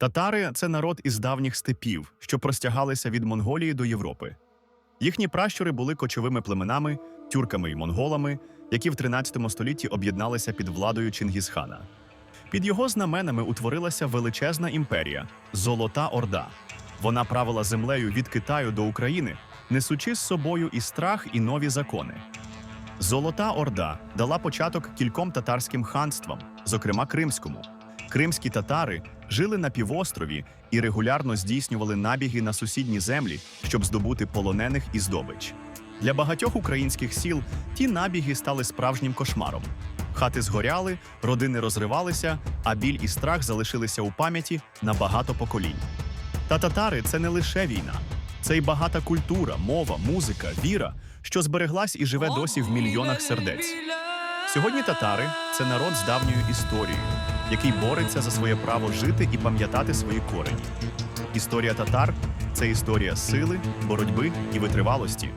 Татари це народ із давніх степів, що простягалися від Монголії до Європи. Їхні пращури були кочовими племенами, тюрками і монголами, які в 13 столітті об'єдналися під владою Чингісхана. Під його знаменами утворилася величезна імперія Золота Орда. Вона правила землею від Китаю до України, несучи з собою і страх, і нові закони. Золота Орда дала початок кільком татарським ханствам, зокрема кримському. Кримські татари жили на півострові і регулярно здійснювали набіги на сусідні землі, щоб здобути полонених і здобич. Для багатьох українських сіл ті набіги стали справжнім кошмаром. Хати згоряли, родини розривалися, а біль і страх залишилися у пам'яті на багато поколінь. Та татари це не лише війна, це й багата культура, мова, музика, віра, що збереглась і живе досі в мільйонах сердець. Сьогодні татари це народ з давньою історією, який бореться за своє право жити і пам'ятати свої корені. Історія татар це історія сили, боротьби і витривалості,